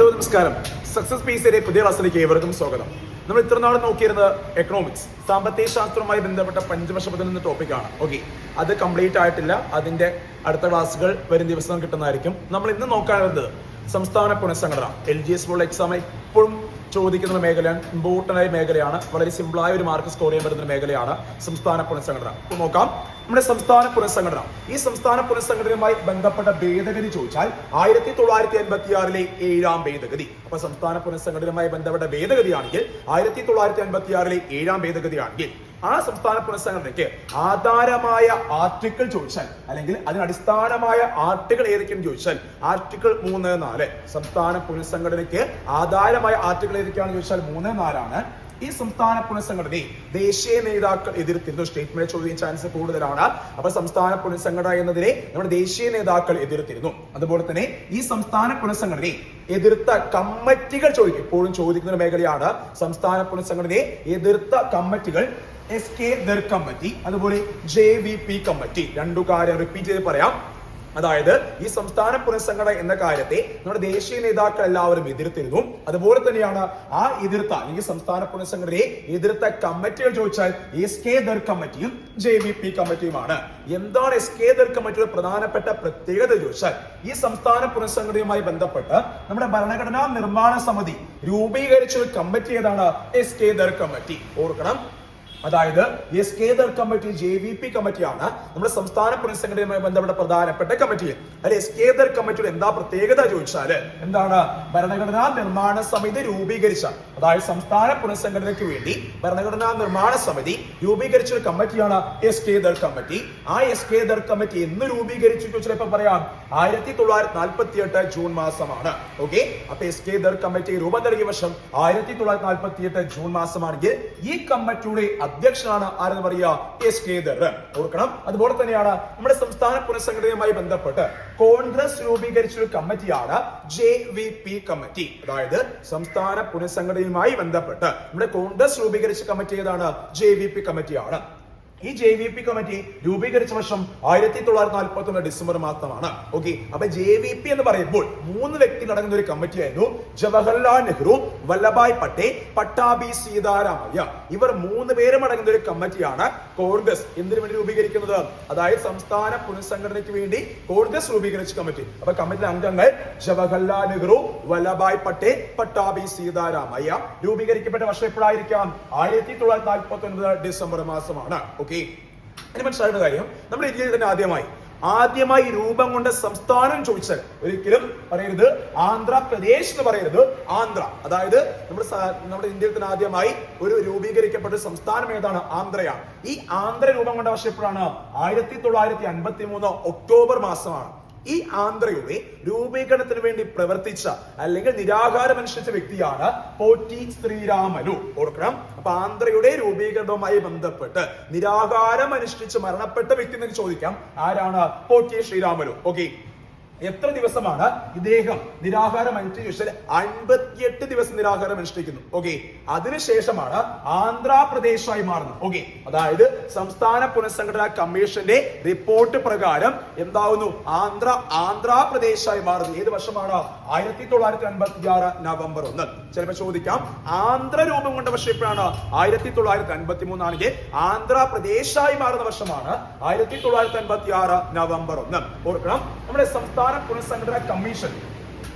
Hello നമസ്കാരം. Success പീസിന്റെ പുതിയ ക്ലാസ്സിലേക്ക് ഏവർക്കും സ്വാഗതം. നമ്മൾ ഇത്ര നാൾ നോക്കിയിരുന്നത് എക്കണോമിക്സ് സാമ്പത്തിക ശാസ്ത്രവുമായി ബന്ധപ്പെട്ട പഞ്ചവർഷ പദ്ധതി എന്ന ടോപ്പിക്കാണ് ഓക്കെ അത് കംപ്ലീറ്റ് ആയിട്ടില്ല. അതിന്റെ അടുത്ത ക്ലാസ്സുകൾ വരും ദിവസം കിട്ടുന്നതായിരിക്കും. നമ്മൾ ഇന്ന് നോക്കാനുള്ളത് സംസ്ഥാന പുനഃസംഘടന എൽ ജി എസ് പോലുള്ള എക്സാം എപ്പോഴും ചോദിക്കുന്ന മേഖലയാണ് ഇമ്പോർട്ടന്റ് ആയ മേഖലയാണ് വളരെ സിമ്പിളായ ഒരു മാർക്ക് സ്കോർ ചെയ്യാൻ പറ്റുന്ന മേഖലയാണ് സംസ്ഥാന പുനഃസംഘടന. നോക്കാം നമ്മുടെ സംസ്ഥാന പുനഃസംഘടന. ഈ സംസ്ഥാന പുനഃസംഘടനയുമായി ബന്ധപ്പെട്ട ഭേദഗതി ചോദിച്ചാൽ ആയിരത്തി തൊള്ളായിരത്തി അൻപത്തി ആറിലെ ഏഴാം ഭേദഗതി. അപ്പൊ സംസ്ഥാന പുനഃസംഘടനയുമായി ബന്ധപ്പെട്ട ഭേദഗതിയാണെങ്കിൽ ആയിരത്തി തൊള്ളായിരത്തി അൻപത്തി ആറിലെ ഏഴാം ഭേദഗതിയാണെങ്കിൽ ആ സംസ്ഥാന പുനഃസംഘടനയ്ക്ക് ആധാരമായ ആർട്ടിക്കിൾ ചോദിച്ചാൽ അല്ലെങ്കിൽ അതിന് അടിസ്ഥാനമായ ആർട്ടിക്കിൾ ഏതൊക്കെയെന്ന് ചോദിച്ചാൽ ആർട്ടിക്കിൾ മൂന്ന് നാല്. സംസ്ഥാന പുനഃസംഘടനയ്ക്ക് ആധാരമായ ആർട്ടിക്കിൾ ഏതൊക്കെയാണെന്ന് ചോദിച്ചാൽ മൂന്ന് നാലാണ്. ഈ സംസ്ഥാന പുനഃസംഘടനയെ ദേശീയ നേതാക്കൾ എതിർത്തിരുന്നു സ്റ്റേറ്റ്മെന്റ് ചോദ്യം ചാൻസ് കൂടുതലാണ്. അപ്പൊ സംസ്ഥാന പുനഃസംഘടന എന്നതിനെ നമ്മുടെ ദേശീയ നേതാക്കൾ എതിർത്തിരുന്നു. അതുപോലെ തന്നെ ഈ സംസ്ഥാന പുനഃസംഘടനയെ എതിർത്ത കമ്മിറ്റികൾ ചോദിക്കും ഇപ്പോഴും ചോദിക്കുന്ന ഒരു മേഖലയാണ് സംസ്ഥാന പുനഃസംഘടനയെ എതിർത്ത കമ്മിറ്റികൾ എസ് കെ ദർ കമ്മിറ്റി അതുപോലെ ജെ വി പി കമ്മിറ്റി. രണ്ടു കാര്യം റിപ്പീറ്റ് ചെയ്ത് പറയാം. അതായത് ഈ സംസ്ഥാന പുനഃസംഘടന എന്ന കാര്യത്തെ നമ്മുടെ ദേശീയ നേതാക്കൾ എല്ലാവരും എതിർത്തിരുന്നു. അതുപോലെ തന്നെയാണ് ആ എതിർത്ത അല്ലെങ്കിൽ സംസ്ഥാന പുനഃസംഘടനയെ എതിർത്ത കമ്മിറ്റികൾ ചോദിച്ചാൽ എസ് കെ ദർ കമ്മിറ്റിയും ജെ വി പി കമ്മിറ്റിയുമാണ്. എന്താണ് എസ് കെ ദർ കമ്മിറ്റിയുടെ പ്രധാനപ്പെട്ട പ്രത്യേകത ചോദിച്ചാൽ ഈ സംസ്ഥാന പുനഃസംഘടനയുമായി ബന്ധപ്പെട്ട് നമ്മുടെ ഭരണഘടനാ നിർമ്മാണ സമിതി രൂപീകരിച്ച ഒരു കമ്മിറ്റി ഏതാണ്? S K Dhar committee. ഓർക്കണം അതായത് S K Dhar committee J V P കമ്മിറ്റിയാണ് നമ്മുടെ സംസ്ഥാന പുനഃസംഘടനയുമായി ബന്ധപ്പെട്ട പ്രധാനപ്പെട്ട കമ്മിറ്റി. അല്ലെ എസ് കെ ദർ കമ്മിറ്റിയുടെ എന്താ പ്രത്യേകത ചോദിച്ചാൽ എന്താണ് ഭരണഘടനാ നിർമ്മാണ സമിതി രൂപീകരിച്ച അതായത് സംസ്ഥാന പുനഃസംഘടനയ്ക്ക് വേണ്ടി ഭരണഘടനാ നിർമ്മാണ സമിതി രൂപീകരിച്ച ഒരു കമ്മിറ്റിയാണ് എസ് കെ ദർ കമ്മിറ്റി. ആ എസ് കെ ദർ കമ്മിറ്റി എന്ന് രൂപീകരിച്ചു ചോദിച്ചാൽ പറയാം ആയിരത്തി തൊള്ളായിരത്തി നാൽപ്പത്തി എട്ട് ജൂൺ മാസമാണ്. ഓക്കെ? അപ്പൊ എസ് കെ ദർ കമ്മിറ്റി രൂപം നൽകിയ വർഷം ആയിരത്തി തൊള്ളായിരത്തി നാൽപ്പത്തി എട്ട് ജൂൺ മാസമാണെങ്കിൽ ഈ കമ്മിറ്റിയുടെ അധ്യക്ഷനാണ് ആരെന്ന് പറയുക? എസ് ദർ ഓർക്കണം. അതുപോലെ തന്നെയാണ് നമ്മുടെ സംസ്ഥാന പുനഃസംഘടനയുമായി ബന്ധപ്പെട്ട് കോൺഗ്രസ് രൂപീകരിച്ച ഒരു കമ്മിറ്റിയാണ് ജെ വി പി കമ്മിറ്റി. അതായത് സംസ്ഥാന പുനഃസംഘടനയുമായി ബന്ധപ്പെട്ട് നമ്മുടെ കോൺഗ്രസ് രൂപീകരിച്ച കമ്മിറ്റി ഏതാണ്? ജെ വി പി കമ്മിറ്റിയാണ്. ഈ ജെ വി പി കമ്മിറ്റി രൂപീകരിച്ച വർഷം ആയിരത്തി തൊള്ളായിരത്തി നാൽപ്പത്തി ഒന്ന് ഡിസംബർ മാസമാണ്. ഓക്കെ അപ്പൊ ജെ വി പി എന്ന് പറയുമ്പോൾ മൂന്ന് വ്യക്തികൾ അടങ്ങുന്ന ഒരു കമ്മിറ്റി ആയിരുന്നു. ജവഹർലാൽ നെഹ്റു വല്ലഭായ് പട്ടേൽ പട്ടാഭി സീതാരാമയ്യ. ഇവർ മൂന്ന് പേരും അടങ്ങുന്ന ഒരു കമ്മിറ്റിയാണ് കോൺഗ്രസ്. എന്തിനു വേണ്ടി രൂപീകരിക്കുന്നത്? അതായത് സംസ്ഥാന പുനഃസംഘടനയ്ക്ക് വേണ്ടി കോൺഗ്രസ് രൂപീകരിച്ച കമ്മിറ്റി അപ്പൊ കമ്മിറ്റിയിലെ അംഗങ്ങൾ ജവഹർലാൽ നെഹ്റു വല്ലഭായ് പട്ടേൽ പട്ടാഭി സീതാരാമയ്യ. രൂപീകരിക്കപ്പെട്ട വർഷം എപ്പോഴായിരിക്കാം? ആയിരത്തി തൊള്ളായിരത്തി നാൽപ്പത്തി ഒൻപത് ഡിസംബർ മാസമാണ്. ഓക്കെ ഇനി മനസ്സിലാക്കുന്ന കാര്യം നമ്മുടെ ഇന്ത്യയിൽ തന്നെ ആദ്യമായി ആദ്യമായി രൂപം കൊണ്ട സംസ്ഥാനം ചോദിച്ചാൽ ഒരിക്കലും പറയരുത്. ആന്ധ്രാപ്രദേശ് എന്ന് പറയരുത്. ആന്ധ്ര. അതായത് നമ്മുടെ നമ്മുടെ ഇന്ത്യയിൽ തന്നെ ആദ്യമായി ഒരു രൂപീകരിക്കപ്പെട്ട സംസ്ഥാനം ഏതാണ്? ആന്ധ്രയാണ്. ഈ ആന്ധ്ര രൂപം കൊണ്ട വർഷം എപ്പോഴാണ് ആയിരത്തി തൊള്ളായിരത്തി അൻപത്തി മൂന്ന് ഒക്ടോബർ മാസമാണ്. ഈ ആന്ധ്രയുടെ രൂപീകരണത്തിന് വേണ്ടി പ്രവർത്തിച്ച അല്ലെങ്കിൽ നിരാകാരം അനുഷ്ഠിച്ച വ്യക്തിയാണ് പോറ്റി ശ്രീരാമലു ഓർക്കണം. അപ്പൊ ആന്ധ്രയുടെ രൂപീകരണവുമായി ബന്ധപ്പെട്ട് നിരാകാരം അനുഷ്ഠിച്ച് മരണപ്പെട്ട വ്യക്തി എന്ന് ചോദിക്കാം. ആരാണ്? പോറ്റി ശ്രീരാമലു ഓക്കെ. എത്ര ദിവസമാണ് ഇദ്ദേഹം നിരാഹാരം അനുഷ്ഠിച്ചു അൻപത്തിയെട്ട് ദിവസം നിരാഹാരം അനുഷ്ഠിക്കുന്നു. ഓക്കെ അതിനുശേഷമാണ് ആന്ധ്രാപ്രദേശായി മാറുന്നത്. ഓക്കെ അതായത് സംസ്ഥാന പുനഃസംഘടനാ കമ്മീഷന്റെ റിപ്പോർട്ട് പ്രകാരം എന്താവുന്നു? ആന്ധ്ര ആന്ധ്രാപ്രദേശായി മാറുന്നു. ഏത് വർഷമാണ്? ആയിരത്തി തൊള്ളായിരത്തി അൻപത്തി ആറ് നവംബർ ഒന്ന്. ചിലപ്പോൾ ചോദിക്കാം. ആന്ധ്ര രൂപം കൊണ്ട വർഷം എപ്പോഴാണ്? ആയിരത്തി തൊള്ളായിരത്തി അൻപത്തി മൂന്നാണെങ്കിൽ ആന്ധ്രാപ്രദേശായി മാറുന്ന വർഷമാണ് ആയിരത്തി തൊള്ളായിരത്തി അൻപത്തി ആറ് നവംബർ ഒന്ന്. ഓർക്കണം. നമ്മുടെ സംസ്ഥാന പുനഃസംഘടനാ കമ്മീഷൻ.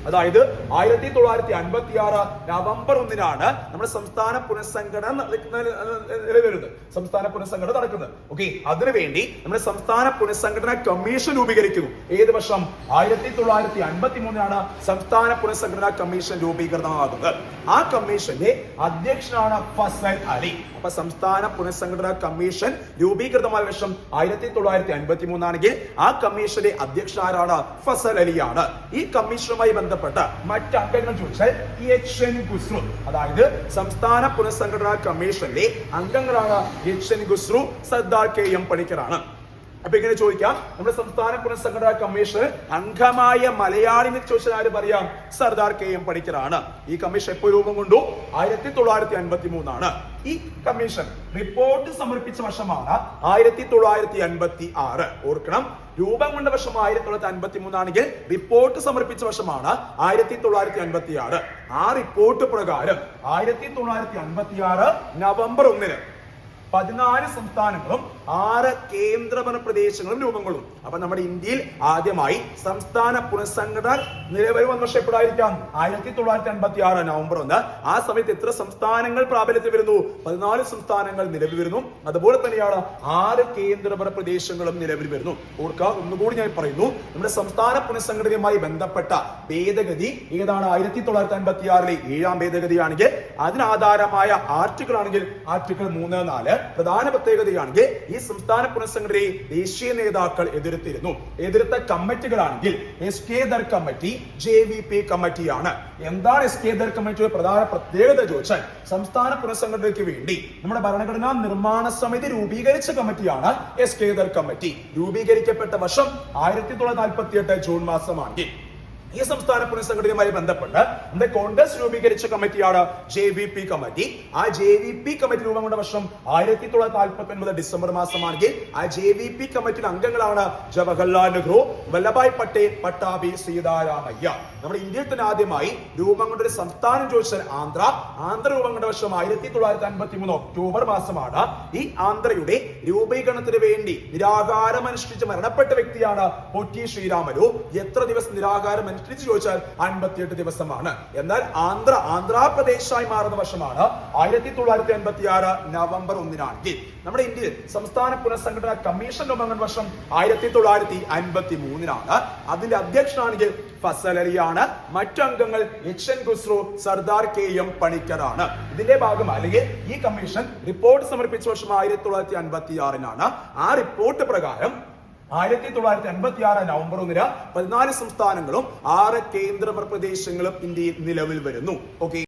അതായത് ആയിരത്തി തൊള്ളായിരത്തി അൻപത്തി ആറ് നവംബർ ഒന്നിനാണ് നമ്മുടെ സംസ്ഥാന പുനഃസംഘടന നിലവിലുന്നത് സംസ്ഥാന പുനഃസംഘടന നടക്കുന്നത്. ഓക്കെ അതിനുവേണ്ടി നമ്മുടെ സംസ്ഥാന പുനഃസംഘടന കമ്മീഷൻ രൂപീകരിക്കുന്നു. ഏത് വർഷം? ആയിരത്തി തൊള്ളായിരത്തി അൻപത്തി മൂന്നിനാണ് സംസ്ഥാന പുനഃസംഘടനാ കമ്മീഷൻ രൂപീകരണമാകുന്നത് ആ കമ്മീഷന്റെ അധ്യക്ഷനാണ് ഫസൽ അലി. അപ്പൊ സംസ്ഥാന പുനഃസംഘടനാ കമ്മീഷൻ രൂപീകൃതമായ വർഷം ആയിരത്തി തൊള്ളായിരത്തി അൻപത്തി മൂന്നാണെങ്കിൽ ആ കമ്മീഷന്റെ അധ്യക്ഷനാരാണ് ഫസൽ അലിയാണ്. ഈ കമ്മീഷനുമായി ബന്ധപ്പെട്ട മറ്റ് അംഗങ്ങൾ ചോദിച്ചാൽ എച്ച് എൻ ഖുസ്രു അതായത് സംസ്ഥാന പുനഃസംഘടനാ കമ്മീഷന്റെ അംഗങ്ങളാണ് H N Kunzru Sardar K M പണിക്കറാണ് അപ്പൊ ഇങ്ങനെ ചോദിക്കാം നമ്മുടെ സംസ്ഥാന പുനഃസംഘടനാ കമ്മീഷൻ അംഗമായ മലയാളിനെ ചോദിച്ചാൽ ആര് പറയാം? സർദാർ കെ എം പണിക്കറാണ് ഈ കമ്മീഷൻ എപ്പോ രൂപം കൊണ്ടു? ആയിരത്തി തൊള്ളായിരത്തി അൻപത്തി മൂന്നാണ് ഈ കമ്മീഷൻ റിപ്പോർട്ട് സമർപ്പിച്ച വർഷമാണ് ആയിരത്തി തൊള്ളായിരത്തി അൻപത്തി ആറ് ഓർക്കണം രൂപം കൊണ്ട വർഷം ആയിരത്തി തൊള്ളായിരത്തി അൻപത്തി മൂന്നാണെങ്കിൽ റിപ്പോർട്ട് സമർപ്പിച്ച വർഷമാണ് ആയിരത്തി തൊള്ളായിരത്തി അൻപത്തി ആറ് ആ റിപ്പോർട്ട് പ്രകാരം ആയിരത്തി തൊള്ളായിരത്തി അൻപത്തി ആറ് നവംബർ ഒന്നിന് പതിനാല് സംസ്ഥാനങ്ങളും ആറ് കേന്ദ്രഭരണ പ്രദേശങ്ങളും രൂപം കൊള്ളും അപ്പൊ നമ്മുടെ ഇന്ത്യയിൽ ആദ്യമായി സംസ്ഥാന പുനഃസംഘടന നിലവിൽ വന്ന വർഷം എപ്പോഴായിരിക്കാം? ആയിരത്തി തൊള്ളായിരത്തി അൻപത്തി ആറ് നവംബർ ഒന്ന്. ആ സമയത്ത് എത്ര സംസ്ഥാനങ്ങൾ പ്രാബല്യത്തിൽ വരുന്നു? പതിനാല് സംസ്ഥാനങ്ങൾ നിലവിൽ വരുന്നു. അതുപോലെ തന്നെയാണ് ആറ് കേന്ദ്രഭരണ പ്രദേശങ്ങളും നിലവിൽ വരുന്നു. ഓർക്കുക ഒന്നുകൂടി ഞാൻ പറയുന്നു. നമ്മുടെ സംസ്ഥാന പുനഃസംഘടനയുമായി ബന്ധപ്പെട്ട ഭേദഗതി ഏതാണ്? ആയിരത്തി തൊള്ളായിരത്തി അൻപത്തി ആറിലെ ഏഴാം ഭേദഗതിയാണെങ്കിൽ അതിനാധാരമായ ആർട്ടിക്കിൾ ആണെങ്കിൽ ആർട്ടിക്കിൾ മൂന്ന് നാല്. പ്രധാന പ്രത്യേകതയാണെങ്കിൽ ഈ സംസ്ഥാന പുനഃസംഘടനയെ ദേശീയ നേതാക്കൾ എതിർത്തിരുന്നു. എതിർത്ത കമ്മിറ്റികളാണെങ്കിൽ S K Dhar committee J V P കമ്മിറ്റിയാണ്. എന്താണ് എസ് കെ ദർ കമ്മിറ്റിയുടെ പ്രധാന പ്രത്യേകത ചോദിച്ചാൽ സംസ്ഥാന പുനഃസംഘടനയ്ക്ക് വേണ്ടി നമ്മുടെ ഭരണഘടനാ നിർമ്മാണ സമിതി രൂപീകരിച്ച കമ്മിറ്റിയാണ് എസ് കെ ദർ കമ്മിറ്റി. രൂപീകരിക്കപ്പെട്ട വർഷം ആയിരത്തി തൊള്ളായിരത്തി നാൽപ്പത്തി എട്ട് ജൂൺ മാസമാണെങ്കിൽ ഈ സംസ്ഥാന പുനഃസംഘടനയുമായി ബന്ധപ്പെട്ട് നമ്മുടെ കോൺഗ്രസ് രൂപീകരിച്ച കമ്മിറ്റിയാണ് ജെ വി പി കമ്മിറ്റി ആ ജെ വി പി കമ്മിറ്റി രൂപം കൊണ്ട വർഷം ആയിരത്തി തൊള്ളായിരത്തി നാൽപ്പത്തി ഒൻപത് ഡിസംബർ മാസമാണെങ്കിൽ ആ ജെ വി പി കമ്മിറ്റിയുടെ അംഗങ്ങളാണ് ജവഹർലാൽ നെഹ്റു വല്ലഭായ് പട്ടേൽ പട്ടാഭി സീതാരാമയ്യ. നമ്മുടെ ഇന്ത്യയിൽ തന്നെ ആദ്യമായി രൂപം കൊണ്ട ഒരു സംസ്ഥാനം ചോദിച്ചാൽ ആന്ധ്ര. ആന്ധ്ര രൂപം കൊണ്ട വർഷം ആയിരത്തി തൊള്ളായിരത്തി അൻപത്തി മൂന്ന് ഒക്ടോബർ മാസമാണ് ഈ ആന്ധ്രയുടെ രൂപീകരണത്തിന് വേണ്ടി നിരാകാരം അനുഷ്ഠിച്ച് മരണപ്പെട്ട വ്യക്തിയാണ് പൊറ്റി ശ്രീരാമലു എത്ര ദിവസം നിരാകാരം അനുഷ്ഠിച്ച് ചോദിച്ചാൽ അൻപത്തിയെട്ട് ദിവസമാണ്. എന്നാൽ ആന്ധ്ര ആന്ധ്രാപ്രദേശായി മാറുന്ന വർഷമാണ് ആയിരത്തി തൊള്ളായിരത്തി അൻപത്തി ആറ് നവംബർ ഒന്നിനാണെങ്കിൽ നമ്മുടെ ഇന്ത്യയിൽ സംസ്ഥാന പുനഃസംഘടനാ കമ്മീഷൻ രൂപങ്ങൾ വർഷം ആയിരത്തി തൊള്ളായിരത്തി അൻപത്തി മൂന്നിനാണ് അതിന്റെ അധ്യക്ഷനാണെങ്കിൽ ഫസൽ അലിയാണ്. മറ്റംഗങ്ങൾ H N Kunzru Sardar K M പണിക്കറാണ് ഇതിന്റെ ഭാഗം അല്ലെങ്കിൽ ഈ കമ്മീഷൻ റിപ്പോർട്ട് സമർപ്പിച്ച വർഷം ആയിരത്തി തൊള്ളായിരത്തി അൻപത്തി ആറിനാണ് ആ റിപ്പോർട്ട് പ്രകാരം ആയിരത്തി തൊള്ളായിരത്തി അൻപത്തി ആറ് നവംബർ ഒന്നിന് പതിനാല് സംസ്ഥാനങ്ങളും ആറ് കേന്ദ്ര പ്രദേശങ്ങളും ഇന്ത്യയിൽ നിലവിൽ വരുന്നു. ഓക്കെ